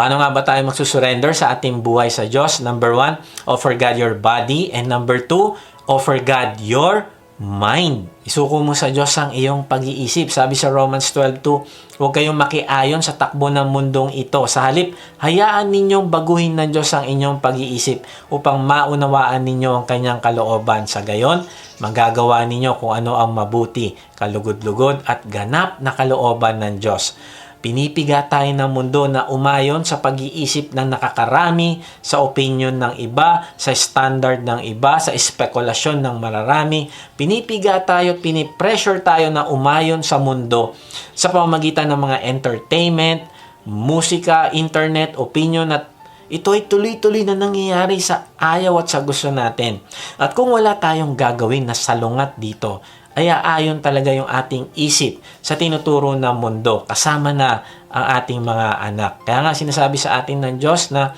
Paano nga ba tayo magsusurrender sa ating buhay sa Diyos? Number one, offer God your body. And number two, offer God your mind. Isuko mo sa Diyos ang iyong pag-iisip. Sabi sa Romans 12.2, huwag kayong makiayon sa takbo ng mundong ito. Sa halip, hayaan ninyong baguhin ng Diyos ang inyong pag-iisip upang maunawaan ninyo ang kanyang kalooban. Sa gayon, magagawa ninyo kung ano ang mabuti, kalugod-lugod at ganap na kalooban ng Diyos. Pinipiga tayo ng mundo na umayon sa pag-iisip ng nakakarami, sa opinion ng iba, sa standard ng iba, sa espekulasyon ng mararami. Pinipiga tayo, pinipressure tayo na umayon sa mundo sa pamamagitan ng mga entertainment, musika, internet, opinion at ito ay tuloy-tuloy na nangyayari sa ayaw at sa gusto natin. At kung wala tayong gagawin na salungat dito, ay aayon talaga yung ating isip sa tinuturo ng mundo kasama na ang ating mga anak. Kaya nga sinasabi sa atin ng Diyos na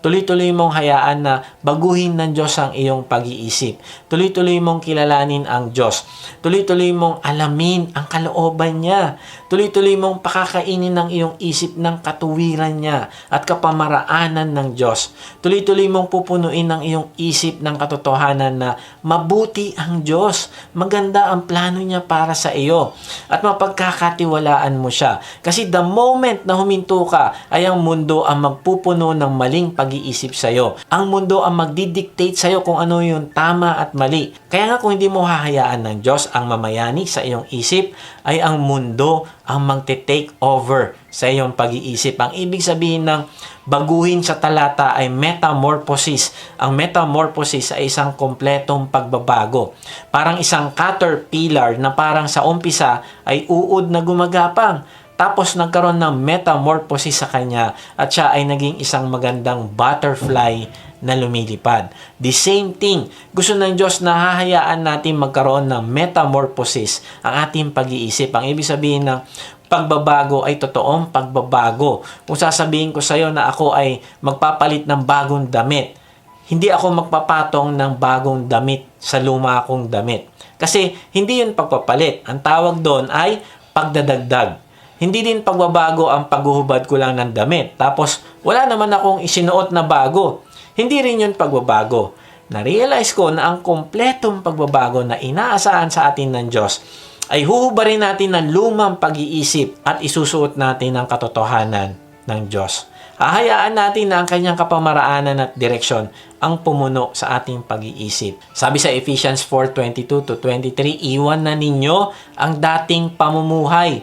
tuloy-tuloy mong hayaan na baguhin ng Diyos ang iyong pag-iisip. Tuloy-tuloy mong kilalanin ang Diyos. Tuloy-tuloy mong alamin ang kalooban niya. Tuloy-tuloy mong pakakainin ng iyong isip ng katuwiran niya at kapamaraanan ng Diyos. Tuloy-tuloy mong pupunuin ng iyong isip ng katotohanan na mabuti ang Diyos. Maganda ang plano niya para sa iyo at mapagkakatiwalaan mo siya. Kasi the moment na huminto ka ay ang mundo ang magpupuno ng maling pag-iisip sa iyo. Ang mundo ang magdidictate sa iyo kung ano yung tama at mali. Kaya nga kung hindi mo hahayaan ng Diyos ang mamayani sa iyong isip, ay ang mundo ang magte-take over sa iyong pag-iisip. Ang ibig sabihin ng baguhin sa talata ay metamorphosis. Ang metamorphosis ay isang kompletong pagbabago. Parang isang caterpillar na parang sa umpisa ay uod na gumagapang. Tapos nagkaroon ng metamorphosis sa kanya at siya ay naging isang magandang butterfly na lumilipad. The same thing, gusto ng Diyos na hahayaan natin magkaroon ng metamorphosis ang ating pag-iisip. Ang ibig sabihin ng pagbabago ay totoong pagbabago. Kung sasabihin ko sa iyo na ako ay magpapalit ng bagong damit, hindi ako magpapatong ng bagong damit sa luma kong damit. Kasi hindi yun pagpapalit. Ang tawag doon ay pagdadagdag. Hindi din pagbabago ang paghuhubad ko lang ng damit. Tapos wala naman akong isinuot na bago. Hindi rin yun pagbabago. Na-realize ko na ang kompletong pagbabago na inaasahan sa atin ng Diyos ay huhubarin natin ng lumang pag-iisip at isusuot natin ang katotohanan ng Diyos. Hahayaan natin na ang kanyang kapamaraanan at direksyon ang pumuno sa ating pag-iisip. Sabi sa Ephesians 4:22 to 23, iwan na ninyo ang dating pamumuhay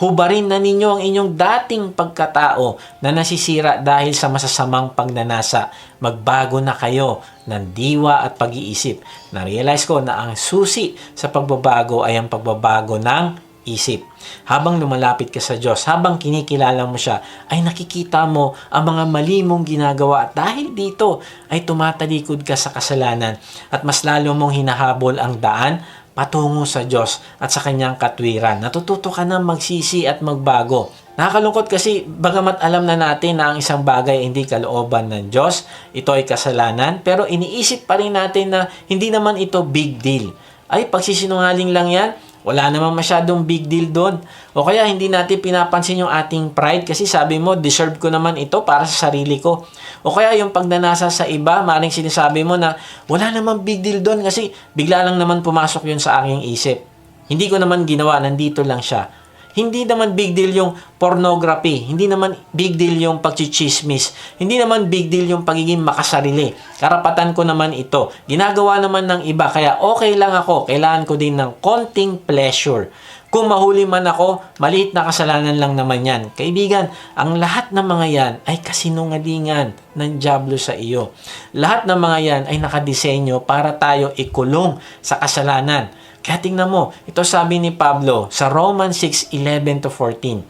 Hubarin na ninyo ang inyong dating pagkatao na nasisira dahil sa masasamang pagnanasa. Magbago na kayo ng diwa at pag-iisip. Na-realize ko na ang susi sa pagbabago ay ang pagbabago ng isip. Habang lumalapit ka sa Diyos, habang kinikilala mo siya, ay nakikita mo ang mga mali mong ginagawa at dahil dito ay tumatalikod ka sa kasalanan at mas lalo mong hinahabol ang daan patungo sa Diyos at sa kanyang katwiran. Natututo ka na magsisi at magbago. Nakakalungkot kasi bagamat alam na natin na ang isang bagay ay hindi kalooban ng Diyos, ito ay kasalanan, pero iniisip pa rin natin na hindi naman ito big deal. Ay, pagsisinungaling lang yan, wala namang masyadong big deal doon. O kaya hindi natin pinapansin yung ating pride kasi sabi mo, deserve ko naman ito para sa sarili ko. O kaya yung pagnanasa sa iba, maring sinasabi mo na wala namang big deal doon kasi bigla lang naman pumasok yun sa aking isip. Hindi ko naman ginawa, nandito lang siya. Hindi naman big deal yung pornography. Hindi naman big deal yung pagchichismis. Hindi naman big deal yung pagiging makasarili. Karapatan ko naman ito. Ginagawa naman ng iba. Kaya okay lang ako. Kailangan ko din ng konting pleasure. Kung mahuli man ako, maliit na kasalanan lang naman yan. Kaibigan, ang lahat ng mga yan ay kasinungalingan ng Diablo sa iyo. Lahat ng mga yan ay nakadisenyo para tayo ikulong sa kasalanan. Kaya tingnan mo, ito sabi ni Pablo sa Romans 6:11 to 14.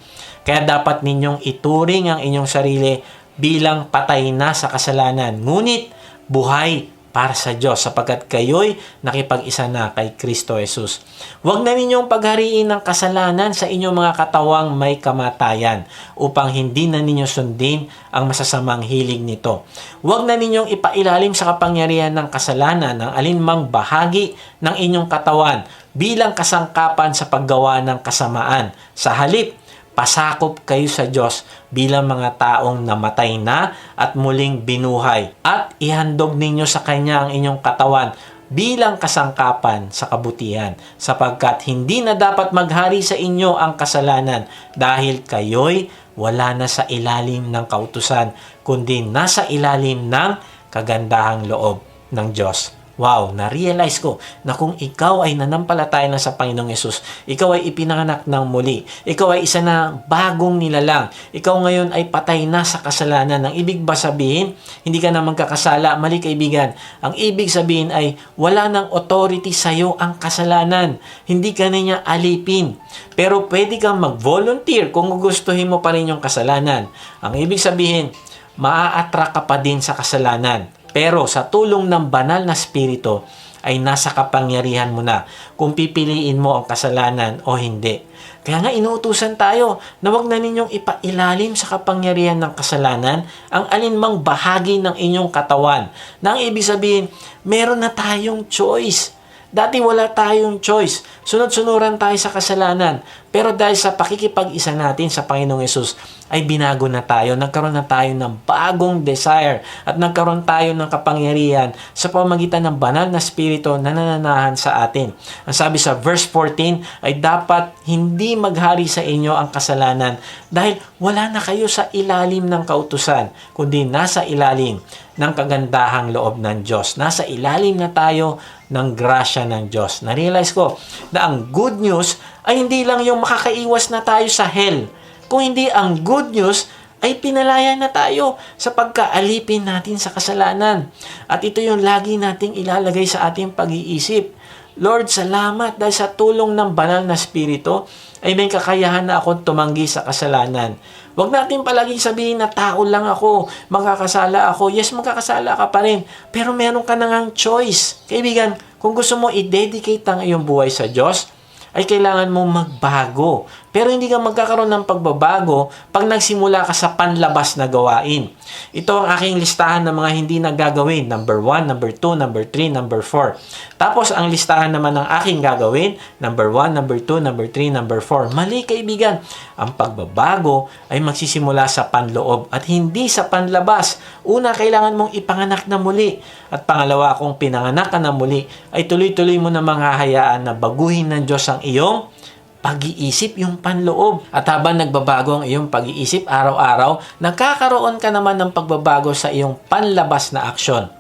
Kaya dapat ninyong ituring ang inyong sarili bilang patay na sa kasalanan, ngunit buhay para sa Diyos sapagkat kayo'y nakipag-isa na kay Kristo Jesus. Huwag na ninyong paghariin ng kasalanan sa inyong mga katawang may kamatayan upang hindi na ninyo sundin ang masasamang hilig nito. Huwag na ninyong ipailalim sa kapangyarihan ng kasalanan ng alinmang bahagi ng inyong katawan bilang kasangkapan sa paggawa ng kasamaan. Sa halip, pasakop kayo sa Diyos bilang mga taong namatay na at muling binuhay at ihandog ninyo sa Kanya ang inyong katawan bilang kasangkapan sa kabutihan sapagkat hindi na dapat maghari sa inyo ang kasalanan dahil kayo'y wala na sa ilalim ng kautusan kundi nasa ilalim ng kagandahang loob ng Diyos. Wow, na-realize ko na kung ikaw ay nanampalataya na sa Panginoong Yesus, ikaw ay ipinanganak ng muli, ikaw ay isa na bagong nilalang, ikaw ngayon ay patay na sa kasalanan. Ang ibig ba sabihin, hindi ka na magkakasala? Mali kaibigan. Ang ibig sabihin ay wala ng authority sa iyo ang kasalanan. Hindi ka na niya alipin. Pero pwede kang mag-volunteer kung gustuhin mo pa rin yung kasalanan. Ang ibig sabihin, maa-attract ka pa din sa kasalanan. Pero sa tulong ng banal na spirito ay nasa kapangyarihan mo na kung pipiliin mo ang kasalanan o hindi. Kaya nga inuutusan tayo na wag na ninyong ipailalim sa kapangyarihan ng kasalanan ang alinmang bahagi ng inyong katawan. Na ang ibig sabihin, meron na tayong choice. Dati wala tayong choice. Sunod-sunuran tayo sa kasalanan. Pero dahil sa pakikipag-isa natin sa Panginoong Yesus, ay binago na tayo. Nagkaroon na tayo ng bagong desire at nagkaroon tayo ng kapangyarihan sa pamagitan ng banal na spirito na nananahan sa atin. Ang sabi sa verse 14 ay dapat hindi maghari sa inyo ang kasalanan dahil wala na kayo sa ilalim ng kautusan, kundi nasa ilalim ng kagandahang loob ng Diyos. Nasa ilalim na tayo ng grasya ng Diyos. Na-realize ko na ang good news ay hindi lang yung makakaiwas na tayo sa hell. Kung hindi ang good news ay pinalaya na tayo sa pagkaalipin natin sa kasalanan. At ito yung lagi nating ilalagay sa ating pag-iisip. Lord, salamat dahil sa tulong ng banal na spirito ay may kakayahan na akong tumanggi sa kasalanan. Huwag natin palaging sabihin na tao lang ako, magkakasala ako. Yes, magkakasala ka pa rin. Pero meron ka nang choice. Kaibigan, kung gusto mo i-dedicate ang iyong buhay sa Diyos, ay kailangan mong magbago. Pero hindi ka magkakaroon ng pagbabago pag nagsimula ka sa panlabas na gawain. Ito ang aking listahan ng mga hindi nagagawin. Number 1, number 2, number 3, number 4. Tapos ang listahan naman ng aking gagawin. Number 1, number 2, number 3, number 4. Mali kaibigan. Ang pagbabago ay magsisimula sa panloob at hindi sa panlabas. Una, kailangan mong ipanganak na muli. At pangalawa, kung pinanganak ka na muli, ay tuloy-tuloy mo na manghahayaan na baguhin ng Diyos ang iyong pag-iisip, yung panloob. At habang nagbabago ang iyong pag-iisip araw-araw, nagkakaroon ka naman ng pagbabago sa iyong panlabas na aksyon.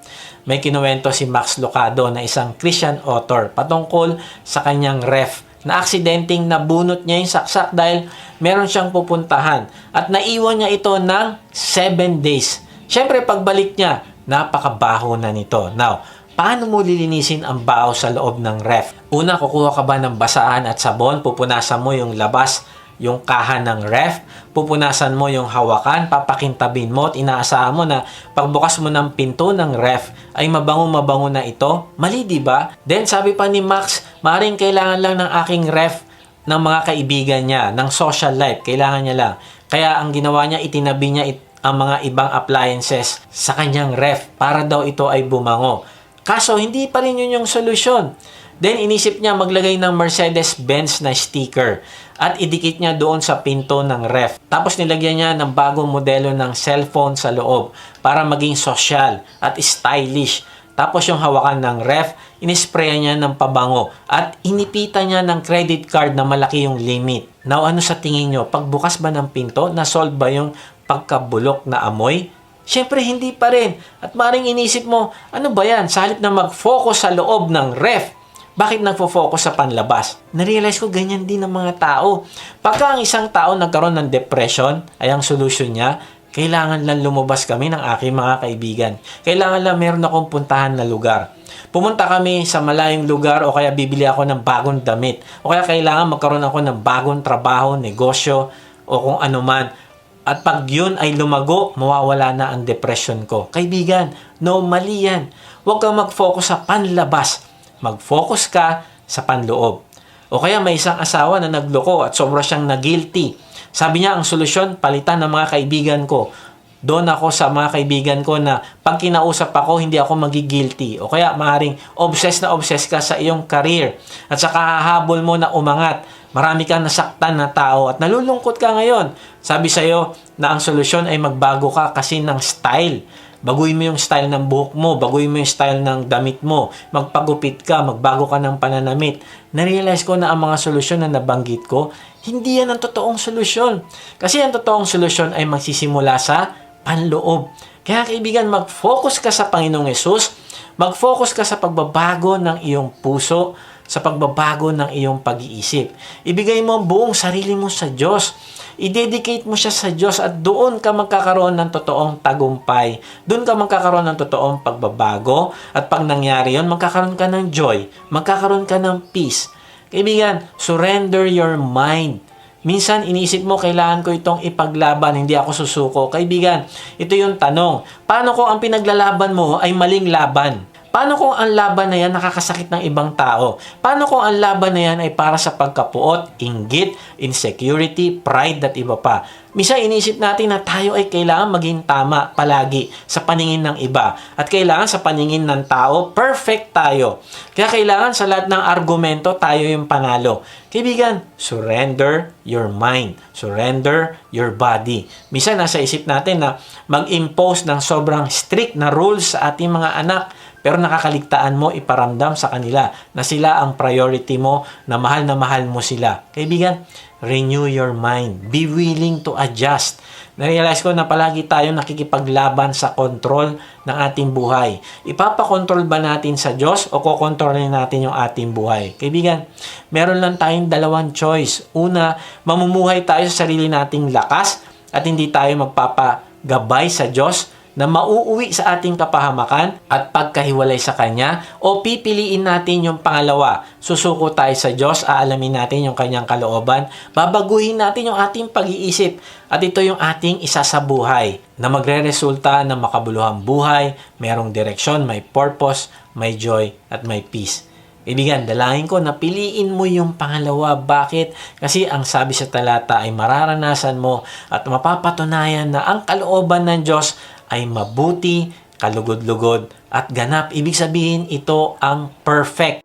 May kinuwento si Max Lucado na isang Christian author patungkol sa kanyang ref na aksidenteng nabunot niya yung saksak dahil meron siyang pupuntahan at naiwan niya ito ng 7 days. Siyempre, pagbalik niya, napakabaho na nito. Now, paano mo lilinisin ang baho sa loob ng ref? Una, kukuha ka ba ng basahan at sabon, pupunasan mo yung labas, yung kahan ng ref, pupunasan mo yung hawakan, papakintabin mo at inaasahan mo na pagbukas mo ng pinto ng ref ay mabango-mabango na ito. Mali, di ba? Then sabi pa ni Max, maring kailangan lang ng aking ref ng mga kaibigan niya, ng social life. Kailangan niya lang. Kaya ang ginawa niya, itinabi niya it- ang mga ibang appliances sa kanyang ref para daw ito ay bumango. Kaso, hindi pa rin yun yung solusyon. Then, inisip niya maglagay ng Mercedes-Benz na sticker at idikit niya doon sa pinto ng ref. Tapos nilagyan niya ng bagong modelo ng cellphone sa loob para maging social at stylish. Tapos yung hawakan ng ref, inisprayan niya ng pabango at inipita niya ng credit card na malaki yung limit. Now, ano sa tingin nyo? Pagbukas ba ng pinto, nasolve ba yung pagkabulok na amoy? Siyempre, hindi pa rin. At maring inisip mo, ano ba yan? Sa halip na mag-focus sa loob ng ref, bakit nagfo-focus sa panlabas? Narealize ko ganyan din ng mga tao. Pagka ang isang tao nagkaroon ng depression, ay ang solution niya, kailangan lang lumabas kami ng aking mga kaibigan. Kailangan lang meron akong puntahan na lugar. Pumunta kami sa malayong lugar o kaya bibili ako ng bagong damit. O kaya kailangan magkaroon ako ng bagong trabaho, negosyo, o kung ano man. At pag yun ay lumago, mawawala na ang depression ko. Kaibigan, no, yan. Huwag kang mag-focus sa panlabas. Mag-focus ka sa panloob. O kaya may isang asawa na nagloko at sobra siyang na-guilty. Sabi niya, ang solusyon, palitan ng mga kaibigan ko. Doon ako sa mga kaibigan ko na pag kinausap ako, hindi ako magigilty. O kaya maaaring obsessed na obsessed ka sa iyong career. At saka hahabol mo na umangat. Marami kang nasaktan na tao at nalulungkot ka ngayon. Sabi sa'yo na ang solusyon ay magbago ka kasi ng style. Baguhin mo yung style ng buhok mo, baguhin mo yung style ng damit mo, magpagupit ka, magbago ka ng pananamit. Narealize ko na ang mga solusyon na nabanggit ko, hindi yan ang totoong solusyon. Kasi ang totoong solusyon ay magsisimula sa panloob. Kaya kaibigan, mag-focus ka sa Panginoong Yesus, mag-focus ka sa pagbabago ng iyong puso, sa pagbabago ng iyong pag-iisip. Ibigay mo ang buong sarili mo sa Diyos. I-dedicate mo siya sa Diyos at doon ka magkakaroon ng totoong tagumpay. Doon ka magkakaroon ng totoong pagbabago at pag nangyari yon magkakaroon ka ng joy, magkakaroon ka ng peace. Kaibigan, surrender your mind. Minsan, inisip mo, kailangan ko itong ipaglaban, hindi ako susuko. Kaibigan, ito yung tanong. Paano kung ang pinaglalaban mo ay maling laban? Paano kung ang laban na yan nakakasakit ng ibang tao? Paano kung ang laban na yan ay para sa pagkapuot, inggit, insecurity, pride at iba pa? Misa inisip natin na tayo ay kailangan maging tama palagi sa paningin ng iba. At kailangan sa paningin ng tao, perfect tayo. Kaya kailangan sa lahat ng argumento, tayo yung panalo. Kaibigan, surrender your mind. Surrender your body. Misa nasa isip natin na mag-impose ng sobrang strict na rules sa ating mga anak pero nakakaligtaan mo iparamdam sa kanila na sila ang priority mo, na mahal na mahal mo sila. Kaibigan, renew your mind. Be willing to adjust. Narealize ko na palagi tayo nakikipaglaban sa control ng ating buhay. Ipapakontrol ba natin sa Diyos o kokontrolin natin yung ating buhay? Kaibigan, meron lang tayong dalawang choice. Una, mamumuhay tayo sa sarili nating lakas at hindi tayo magpapagabay sa Diyos na mauuwi sa ating kapahamakan at pagkahiwalay sa Kanya o pipiliin natin yung pangalawa. Susuko tayo sa Diyos, aalamin natin yung Kanyang kalooban, babaguhin natin yung ating pag-iisip at ito yung ating isa sa buhay na magre-resulta ng makabuluhang buhay, merong direksyon, may purpose, may joy at may peace. Ibigan, dalangin ko na piliin mo yung pangalawa. Bakit? Kasi ang sabi sa talata ay mararanasan mo at mapapatunayan na ang kalooban ng Diyos ay mabuti, kalugod-lugod at ganap. Ibig sabihin ito ang perfect.